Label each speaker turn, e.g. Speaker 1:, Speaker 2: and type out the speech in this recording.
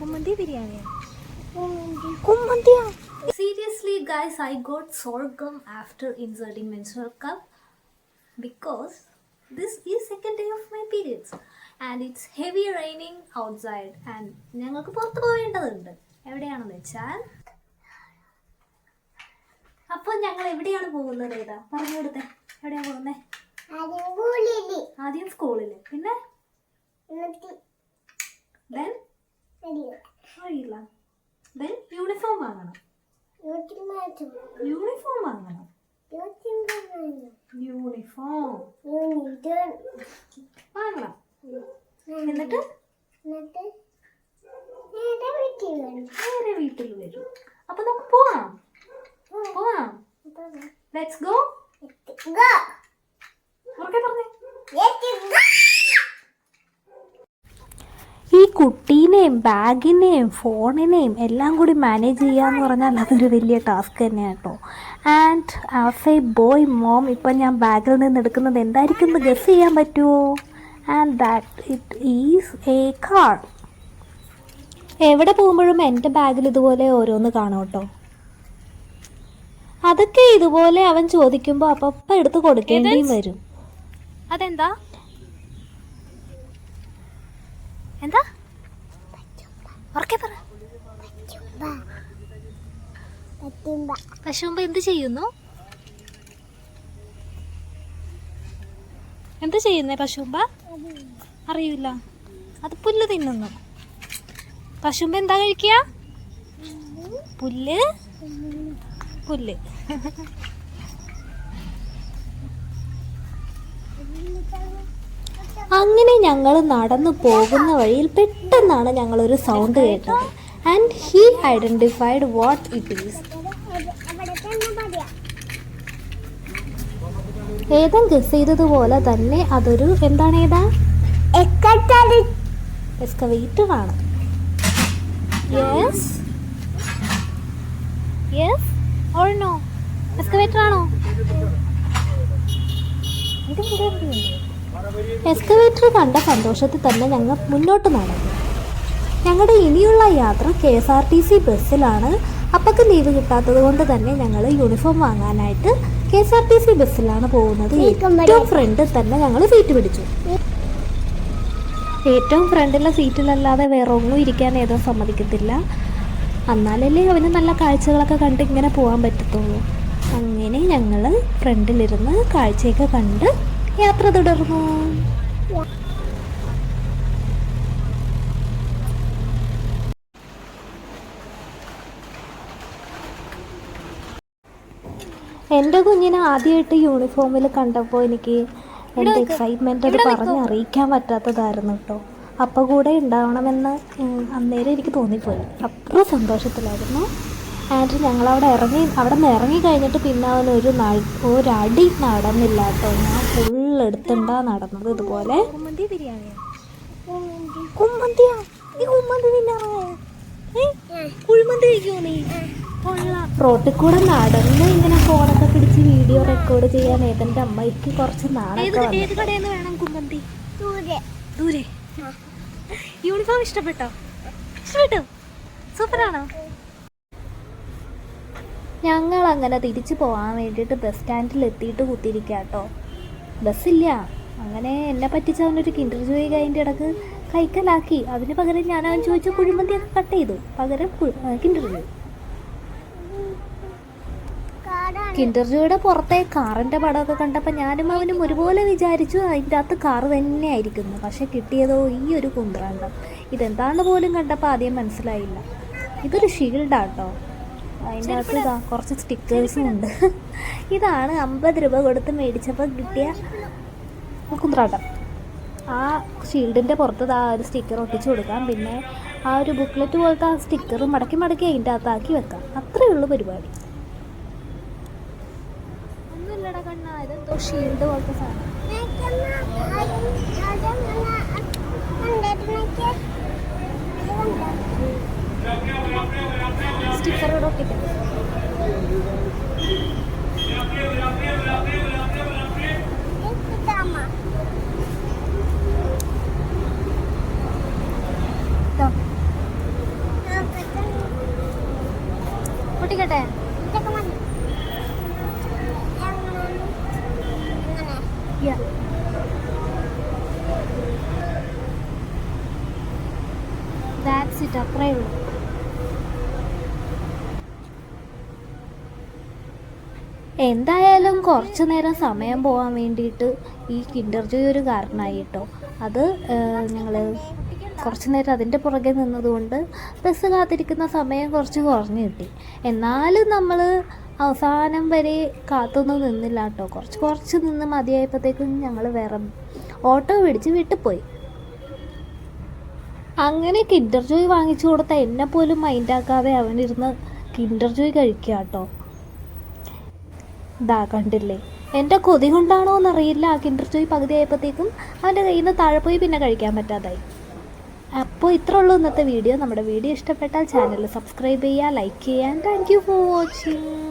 Speaker 1: കുമ്മന്തി ബിരിയാണിയാണ് കുമ്മന്തിയാണ് seriously guys I got so calm after inserting menstrual cup because this ഈ second day of my periods and it's heavy raining outside and ഞങ്ങൾക്ക് പുറത്ത് പോകേണ്ടതുണ്ട് എവിടെയാണെന്ന് വെച്ചാൽ അപ്പോൾ ഞങ്ങൾ എവിടെയാണ് പോകുന്നത് ഏതാ? പറഞ്ഞു കൊടുത്തേ എവിടെയാണ് പോകുന്നത് വാങ്ങണം യൂണിഫോം. വാങ്ങണം. എന്നിട്ട്?
Speaker 2: നേരെ വീട്ടിൽ വരും.
Speaker 1: അപ്പൊ നമുക്ക് പോവാം. പോവാം. ലെറ്റ്സ് ഗോ
Speaker 2: ഗോ
Speaker 1: ഉറക്കെ പറഞ്ഞേ
Speaker 2: ലെറ്റ് ഗോ
Speaker 1: ഈ കുട്ടീനെയും ബാഗിനെയും ഫോണിനെയും എല്ലാം കൂടി മാനേജ് ചെയ്യുക എന്ന് പറഞ്ഞാൽ അതൊരു വലിയ ടാസ്ക് തന്നെയാണ് കേട്ടോ and as a boy mom ഇപ്പം ഞാൻ ബാഗിൽ നിന്ന് എടുക്കുന്നത് എന്തായിരിക്കും എന്ന് ഗസ് ചെയ്യാൻ പറ്റുമോ and that it is a car എവിടെ പോകുമ്പോഴും എന്റെ ബാഗിൽ ഇതുപോലെ ഓരോന്ന് കാണും കേട്ടോ അതൊക്കെ ഇതുപോലെ അവൻ ചോദിക്കുമ്പോൾ അപ്പം എടുത്ത് കൊടുക്കേണ്ടിയും വരും. അതെന്താ? എന്താ? ഉറക്കെ പറ. പശുമ്പ എന്ത് ചെയ്യുന്നു? എന്ത് ചെയ്യുന്നേ പശുമ്പ അറിയില്ല. അത് പുല്ല് തിന്നുന്നു. പശുമ്പ എന്താ കഴിക്കുക? പുല്ല്. പുല്ല്. അങ്ങനെ ഞങ്ങൾ നടന്നു പോകുന്ന വഴിയിൽ പെട്ടെന്നാണ് ഞങ്ങളൊരു സൗണ്ട് കേട്ടത്. And he identified what it is
Speaker 2: അവിടെ തന്നെ
Speaker 1: ഏതം ഗസ് ചെയ്തതുപോലെ തന്നെ അതൊരു എന്താണ് ഏതാ? എക്സ്കവേറ്റർ ആണ്. യെസ് യെസ് നോ എക്സ്കവേറ്റർ ആണോ? എക്സ്കവേറ്റർ കണ്ട സന്തോഷത്തിൽ തന്നെ ഞങ്ങൾ മുന്നോട്ട് നടന്നു. ഞങ്ങളുടെ ഇനിയുള്ള യാത്ര K S R T C ബസ്സിലാണ്. അപ്പക്ക് ലീവ് കിട്ടാത്തത് കൊണ്ട് തന്നെ ഞങ്ങൾ യൂണിഫോം വാങ്ങാനായിട്ട് K S R T C ബസ്സിലാണ് പോകുന്നത്. ഏറ്റവും ഫ്രണ്ടിൽ തന്നെ ഞങ്ങൾ സീറ്റ് പിടിച്ചു. ഏറ്റവും ഫ്രണ്ടിലെ സീറ്റിലല്ലാതെ വേറെ ഒന്നും ഇരിക്കാൻ ഏതോ സമ്മതിക്കത്തില്ല. എന്നാലല്ലേ അവന് നല്ല കാഴ്ചകളൊക്കെ കണ്ട് ഇങ്ങനെ പോകാൻ പറ്റത്തുള്ളൂ. അങ്ങനെ ഞങ്ങൾ ഫ്രണ്ടിലിരുന്ന് കാഴ്ചയൊക്കെ കണ്ട് യാത്ര തുടർന്നു. എന്റെ കുഞ്ഞിനെ ആദ്യമായിട്ട് യൂണിഫോമിൽ കണ്ടപ്പോൾ എനിക്ക് എന്റെ എക്സൈറ്റ്മെന്റ് അത് പറഞ്ഞ് അറിയിക്കാൻ പറ്റാത്തതായിരുന്നു കേട്ടോ. അപ്പൊ കൂടെ ഉണ്ടാവണമെന്ന് അന്നേരം എനിക്ക് തോന്നിപ്പോയി. അത്ര സന്തോഷത്തിലായിരുന്നു. ആൻഡ് ഞങ്ങളവിടെ ഇറങ്ങി അവിടെ നിന്ന് ഇറങ്ങി കഴിഞ്ഞിട്ട് പിന്നെ അവൻ ഒരു ഒരടി നടന്നില്ല കേട്ടോ. ഞാൻ ഫുൾ എടുത്തുണ്ടാ നടന്നത് ഇതുപോലെ. കുമ്മന്തിയാ? നീ കുമ്മന്തി കുഴിമന്തി നീ? റോട്ടിൽ കൂടെ നടന്ന് ഇങ്ങനെ ഫോണൊക്കെ പിടിച്ച് വീഡിയോ റെക്കോർഡ് ചെയ്യാൻ ഏതെന്റെ അമ്മയ്ക്ക് കുറച്ച് നാളെ യൂണിഫോം ഇഷ്ടപ്പെട്ടോ? ഇഷ്ടപ്പെട്ടോ. സൂപ്പറാണോ? ഞങ്ങൾ അങ്ങനെ തിരിച്ചു പോകാൻ വേണ്ടിയിട്ട് ബസ് സ്റ്റാൻഡിൽ എത്തിയിട്ട് കുത്തിയിരിക്കുക കേട്ടോ ബസ്സില്ല. അങ്ങനെ എന്നെ പറ്റിച്ച് അവനൊരു കിൻഡർ ജോയി അതിന്റെ ഇടയ്ക്ക് കൈക്കലാക്കി. അതിന് പകരം ഞാൻ അവൻ ചോദിച്ച കുഴിമന്തിയൊക്കെ കട്ട് ചെയ്തു. പകരം കിൻഡർ ജോയി. കിൻഡർ ജോയുടെ പുറത്തെ കാറിന്റെ പടമൊക്കെ കണ്ടപ്പോൾ ഞാനും അവനും ഒരുപോലെ വിചാരിച്ചു അതിന്റെ അകത്ത് കാറ് തന്നെയായിരിക്കുന്നു. പക്ഷെ കിട്ടിയതോ ഈ ഒരു കുന്ത്രാണ്ടം. ഇതെന്താണെന്ന് പോലും കണ്ടപ്പോൾ ആദ്യം മനസ്സിലായില്ല. ഇതൊരു ഷീൽഡാട്ടോ അതിന്റെ അകത്ത് കുറച്ച് സ്റ്റിക്കേഴ്സും ഉണ്ട്. ഇതാണ് അമ്പത് രൂപ കൊടുത്ത് മേടിച്ചപ്പോൾ കിട്ടിയ കുന്ത്രാട്ടം. ആ ഷീൽഡിന്റെ പുറത്ത് ആ ഒരു സ്റ്റിക്കർ ഒട്ടിച്ചു കൊടുക്കാം. പിന്നെ ആ ഒരു ബുക്ക്ലെറ്റ് പോലത്തെ ആ സ്റ്റിക്കർ മടക്കി മടക്കി അതിന്റെ അകത്താക്കി വെക്കാം. അത്രയേ ഉള്ളൂ പരിപാടി. ഒന്നുമില്ലടാ കണ്ണാ ഇതെന്തോ ഷീൽഡ് പോലത്തെ സാധനം. That's it, അത്രേ ഉള്ളൂ. എന്തായാലും കുറച്ച് നേരം സമയം പോകാൻ വേണ്ടിയിട്ട് ഈ കിൻഡർ ജോയ് ഒരു കാരണമായി കേട്ടോ. അത് ഞങ്ങൾ കുറച്ച് നേരം അതിന്റെ പുറകെ നിന്നതുകൊണ്ട് ബസ് കാത്തിരിക്കുന്ന സമയം കുറച്ച് കുറഞ്ഞു കിട്ടി. എന്നാലും നമ്മൾ അവസാനം വരെ കാത്തൊന്നും നിന്നില്ല കേട്ടോ. കുറച്ച് കുറച്ച് നിന്ന് മതിയായപ്പോഴത്തേക്കും ഞങ്ങൾ വേറെ ഓട്ടോ പിടിച്ച് വീട്ടിൽ പോയി അങ്ങനെ കിൻഡർ ജോയ് വാങ്ങിച്ചു കൊടുത്ത എന്നെ പോലും മൈൻഡാക്കാതെ അവനിരുന്ന് കിൻഡർ ജോയ് കഴിക്കുക കേട്ടോ ഇതാ കണ്ടില്ലേ? എന്റെ കൊതി കൊണ്ടാണോ എന്നറിയില്ല. ആ കിൻഡർ ജോയ് പകുതി ആയപ്പോഴത്തേക്കും അവന്റെ കയ്യിൽ നിന്ന് താഴെ പോയി പിന്നെ കഴിക്കാൻ പറ്റാതായി. അപ്പോൾ ഇത്ര ഉള്ളൂ ഇന്നത്തെ വീഡിയോ. നമ്മുടെ വീഡിയോ ഇഷ്ടപ്പെട്ടാൽ ചാനൽ സബ്സ്ക്രൈബ് ചെയ്യുക ലൈക്ക് ചെയ്യാൻ താങ്ക് യു ഫോർ വാച്ചിങ്